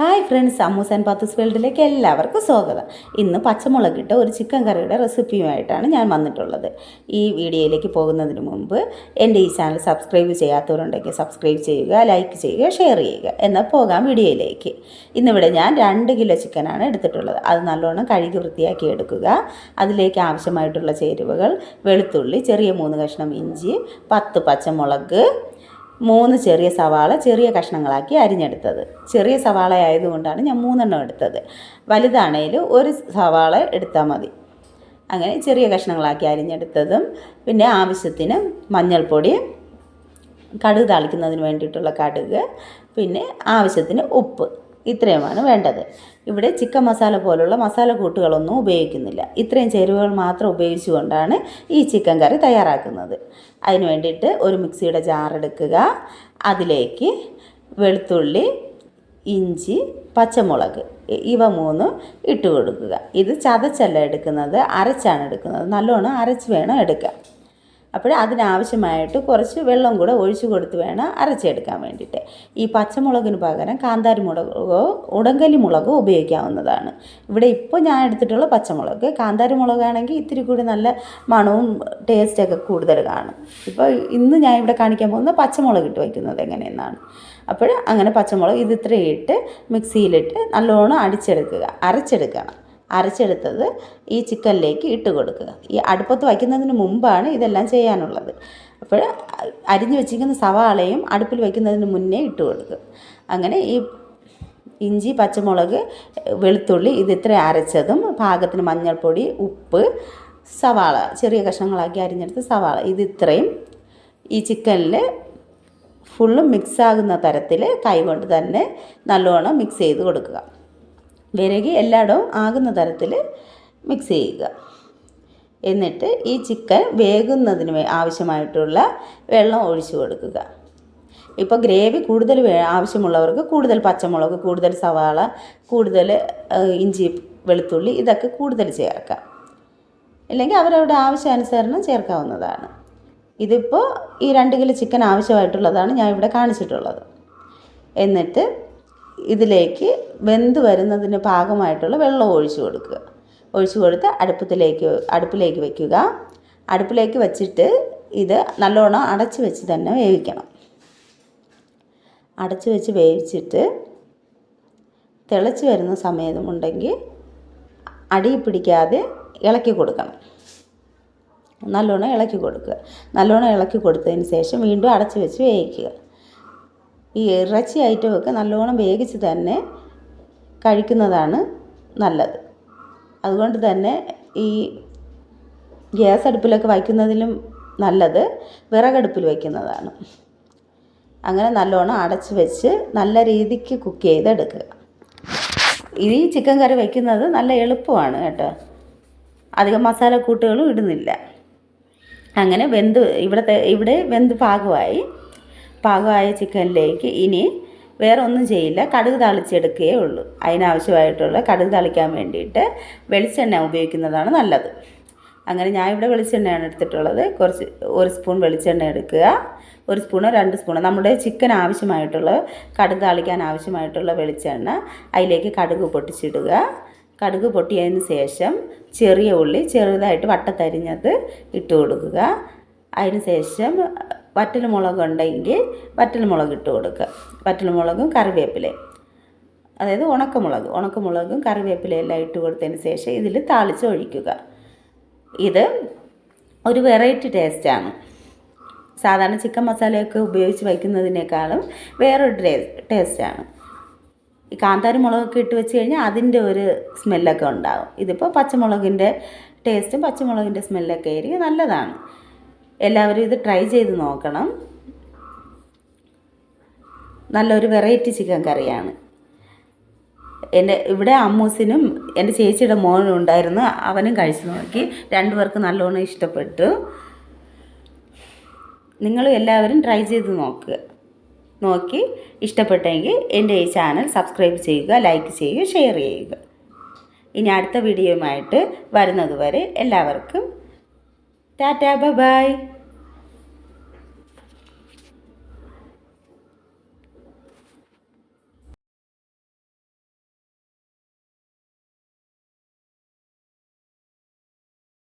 Hi friends Ammus and Pathus വേൾഡിലേക്ക് എല്ലാവർക്കും സ്വാഗതം. ഇന്ന് പച്ചമുളക് ഇട്ട ഒരു ചിക്കൻ കറിയുടെ റെസിപ്പിയുമായിട്ടാണ് ഞാൻ വന്നിട്ടുള്ളത്. ഈ വീഡിയോയിലേക്ക് പോകുന്നതിന് മുമ്പ് എന്റെ ഈ ചാനൽ സബ്സ്ക്രൈബ് ചെയ്യാത്തവരുണ്ടെങ്കിൽ സബ്സ്ക്രൈബ് ചെയ്യുക ലൈക്ക് ചെയ്യുക ഷെയർ ചെയ്യുക. എന്നാൽ പോകാം വീഡിയോയിലേക്ക്. ഇന്നിവിടെ ഞാൻ രണ്ട് കിലോ ചിക്കനാണ് എടുത്തിട്ടുള്ളത്. അത് നല്ലോണം കഴുകി വൃത്തിയാക്കി എടുക്കുക. അതിലേക്ക് ആവശ്യമായിട്ടുള്ള ചേരുവകൾ വെളുത്തുള്ളി ചെറിയ മൂന്ന് കഷ്ണം ഇഞ്ചി പത്ത് പച്ചമുളക് മൂന്ന് ചെറിയ സവാള ചെറിയ കഷ്ണങ്ങളാക്കി അരിഞ്ഞെടുത്തത്. ചെറിയ സവാള ആയതുകൊണ്ടാണ് ഞാൻ മൂന്നെണ്ണം എടുത്തത്. വലുതാണേലും ഒരു സവാള എടുത്താൽ മതി. അങ്ങനെ ചെറിയ കഷ്ണങ്ങളാക്കി അരിഞ്ഞെടുത്തതും പിന്നെ ആവശ്യത്തിന് മഞ്ഞൾപ്പൊടി കടുക് താളിക്കുന്നതിന് വേണ്ടിയിട്ടുള്ള കടുക് പിന്നെ ആവശ്യത്തിന് ഉപ്പ്. ഇത്രയുമാണ് വേണ്ടത്. ഇവിടെ ചിക്കൻ മസാല പോലുള്ള മസാല കൂട്ടുകളൊന്നും ഉപയോഗിക്കുന്നില്ല. ഇത്രയും ചേരുവകൾ മാത്രം ഉപയോഗിച്ചുകൊണ്ടാണ് ഈ ചിക്കൻ കറി തയ്യാറാക്കുന്നത്. അതിന് വേണ്ടിയിട്ട് ഒരു മിക്സിയുടെ ജാറെടുക്കുക അതിലേക്ക് വെളുത്തുള്ളി ഇഞ്ചി പച്ചമുളക് ഇവ മൂന്നും ഇട്ട് കൊടുക്കുക. ഇത് ചതച്ചല്ല എടുക്കുന്നത് അരച്ചാണ് എടുക്കുന്നത്. നല്ലോണം അരച്ച് വേണം എടുക്കാൻ. അപ്പോൾ അതിനാവശ്യമായിട്ട് കുറച്ച് വെള്ളം കൂടെ ഒഴിച്ചു കൊടുത്ത് വേണം അരച്ചെടുക്കാൻ വേണ്ടിയിട്ട്. ഈ പച്ചമുളകിന് പകരം കാന്താരി മുളകോ ഉടങ്കലി മുളകോ ഉപയോഗിക്കാവുന്നതാണ്. ഇവിടെ ഇപ്പോൾ ഞാൻ എടുത്തിട്ടുള്ള പച്ചമുളക്. കാന്താരി മുളകാണെങ്കിൽ ഇത്തിരി കൂടി നല്ല മണവും ടേസ്റ്റൊക്കെ കൂടുതൽ കാണും. ഇപ്പോൾ ഇന്ന് ഞാൻ ഇവിടെ കാണിക്കാൻ പോകുന്ന പച്ചമുളക് ഇട്ട് വയ്ക്കുന്നത് എങ്ങനെയെന്നാണ്. അപ്പോൾ അങ്ങനെ പച്ചമുളക് ഇത് ഇത്രയും ഇട്ട് മിക്സിയിലിട്ട് നല്ലോണം അടിച്ചെടുക്കുക. അരച്ചെടുക്കണം അരച്ചെടുത്തത് ഈ ചിക്കനിലേക്ക് ഇട്ട് കൊടുക്കുക. ഈ അടുപ്പത്ത് വയ്ക്കുന്നതിന് മുമ്പാണ് ഇതെല്ലാം ചെയ്യാനുള്ളത്. അപ്പോൾ അരിഞ്ഞു വെച്ചിരിക്കുന്ന സവാളയും അടുപ്പിൽ വയ്ക്കുന്നതിന് മുന്നേ ഇട്ട് കൊടുക്കുക. അങ്ങനെ ഈ ഇഞ്ചി പച്ചമുളക് വെളുത്തുള്ളി ഇത് ഇത്ര അരച്ചതും പാകത്തിന് മഞ്ഞൾപ്പൊടി ഉപ്പ് സവാള ചെറിയ കഷ്ണങ്ങളാക്കി അരിഞ്ഞെടുത്ത് സവാള. ഇത് ഇത്രയും ഈ ചിക്കനിൽ ഫുള്ളും മിക്സാകുന്ന തരത്തിൽ കൈകൊണ്ട് തന്നെ നല്ലോണം മിക്സ് ചെയ്ത് കൊടുക്കുക. വിരകി എല്ലായിടവും ആകുന്ന തരത്തിൽ മിക്സ് ചെയ്യുക. എന്നിട്ട് ഈ ചിക്കൻ വേകുന്നതിന് ആവശ്യമായിട്ടുള്ള വെള്ളം ഒഴിച്ചു കൊടുക്കുക. ഇപ്പോൾ ഗ്രേവി കൂടുതൽ ആവശ്യമുള്ളവർക്ക് കൂടുതൽ പച്ചമുളക് കൂടുതൽ സവാള കൂടുതൽ ഇഞ്ചി വെളുത്തുള്ളി ഇതൊക്കെ കൂടുതൽ ചേർക്കാം. ഇല്ലെങ്കിൽ അവരവരുടെ ആവശ്യാനുസരണം ചേർക്കാവുന്നതാണ്. ഇതിപ്പോൾ ഈ രണ്ട് കിലോ ചിക്കൻ ആവശ്യമായിട്ടുള്ളതാണ് ഞാൻ ഇവിടെ കാണിച്ചിട്ടുള്ളത്. എന്നിട്ട് ഇതിലേക്ക് വെന്ത് വരുന്നതിന് പാകമായിട്ടുള്ള വെള്ളം ഒഴിച്ചു കൊടുക്കുക. ഒഴിച്ചു കൊടുത്ത് അടുപ്പത്തിലേക്ക് അടുപ്പിലേക്ക് വയ്ക്കുക അടുപ്പിലേക്ക് വച്ചിട്ട് ഇത് നല്ലോണം അടച്ച് വെച്ച് തന്നെ വേവിക്കണം. അടച്ച് വെച്ച് വേവിച്ചിട്ട് തിളച്ച് വരുന്ന സമയമുണ്ടെങ്കിൽ അടി പിടിക്കാതെ ഇളക്കി കൊടുക്കണം. നല്ലോണം ഇളക്കി കൊടുക്കുക. നല്ലോണം ഇളക്കി കൊടുത്തതിന് ശേഷം വീണ്ടും അടച്ച് വെച്ച് വേവിക്കുക. ഈ ഇറച്ചി ഐറ്റമൊക്കെ നല്ലോണം വേവിച്ച് തന്നെ കഴിക്കുന്നതാണ് നല്ലത്. അതുകൊണ്ട് തന്നെ ഈ ഗ്യാസ് അടുപ്പിലൊക്കെ വയ്ക്കുന്നതിലും നല്ലത് വിറകടുപ്പിൽ വയ്ക്കുന്നതാണ്. അങ്ങനെ നല്ലോണം അടച്ച് വെച്ച് നല്ല രീതിക്ക് കുക്ക് ചെയ്തെടുക്കുക. ഈ ചിക്കൻ കറി വയ്ക്കുന്നത് നല്ല എളുപ്പമാണ് കേട്ടോ. അധികം മസാലക്കൂട്ടുകളും ഇടുന്നില്ല. അങ്ങനെ വെന്ത് ഇവിടുത്തെ ഇവിടെ വെന്ത് പാകമായി. പാകമായ ചിക്കനിലേക്ക് ഇനി വേറെ ഒന്നും ചെയ്യില്ല. കടുക് താളിച്ചെടുക്കുകയേ ഉള്ളൂ. അതിനാവശ്യമായിട്ടുള്ള കടുക് താളിക്കാൻ വേണ്ടിയിട്ട് വെളിച്ചെണ്ണ ഉപയോഗിക്കുന്നതാണ് നല്ലത്. അങ്ങനെ ഞാൻ ഇവിടെ വെളിച്ചെണ്ണയാണ് എടുത്തിട്ടുള്ളത്. കുറച്ച് ഒരു സ്പൂൺ വെളിച്ചെണ്ണ എടുക്കുക. ഒരു സ്പൂണോ രണ്ട് സ്പൂണോ. നമ്മുടെ ചിക്കൻ ആവശ്യമായിട്ടുള്ള കടുക് താളിക്കാൻ ആവശ്യമായിട്ടുള്ള വെളിച്ചെണ്ണ അതിലേക്ക് കടുക് പൊട്ടിച്ചിടുക. കടുക് പൊട്ടിയതിന് ശേഷം ചെറിയ ഉള്ളി ചെറുതായിട്ട് വട്ടത്തരിഞ്ഞത് ഇട്ട് കൊടുക്കുക. അതിന് ശേഷം വറ്റൽമുളക് ഉണ്ടെങ്കിൽ വറ്റൽമുളക് ഇട്ട് കൊടുക്കുക വറ്റൽമുളകും കറിവേപ്പിലയും. അതായത് ഉണക്കമുളക്. ഉണക്കമുളകും കറിവേപ്പിലയും എല്ലാം ഇട്ട് കൊടുത്തതിന് ശേഷം ഇതിൽ താളിച്ച് ഒഴിക്കുക ഇത് ഒരു വെറൈറ്റി ടേസ്റ്റാണ്. സാധാരണ ചിക്കൻ മസാലയൊക്കെ ഉപയോഗിച്ച് വയ്ക്കുന്നതിനേക്കാളും വേറൊരു ടേസ്റ്റാണ്. ഈ കാന്താരി മുളകൊക്കെ ഇട്ട് വെച്ച് കഴിഞ്ഞാൽ അതിന്റെ ഒരു സ്മെല്ലൊക്കെ ഉണ്ടാകും. ഇതിപ്പോൾ പച്ചമുളകിന്റെ ടേസ്റ്റും പച്ചമുളകിന്റെ സ്മെല്ലൊക്കെ ആയിരിക്കും നല്ലതാണ്. എല്ലാവരും ഇത് ട്രൈ ചെയ്ത് നോക്കണം. നല്ലൊരു വെറൈറ്റി ചിക്കൻ കറിയാണ്. എന്റെ ഇവിടെ അമ്മൂസിനും എന്റെ ചേച്ചിയുടെ മോനും ഉണ്ടായിരുന്നു. അവനും കഴിച്ചു നോക്കി. രണ്ടുപേർക്ക് നല്ലോണം ഇഷ്ടപ്പെട്ടു. നിങ്ങൾ എല്ലാവരും ട്രൈ ചെയ്ത് നോക്കുക നോക്കി ഇഷ്ടപ്പെട്ടെങ്കിൽ എന്റെ ഈ ചാനൽ സബ്സ്ക്രൈബ് ചെയ്യുക ലൈക്ക് ചെയ്യുക ഷെയർ ചെയ്യുക. ഇനി അടുത്ത വീഡിയോയുമായിട്ട് വരുന്നത് വരെ എല്ലാവർക്കും ടാറ്റാ ബൈ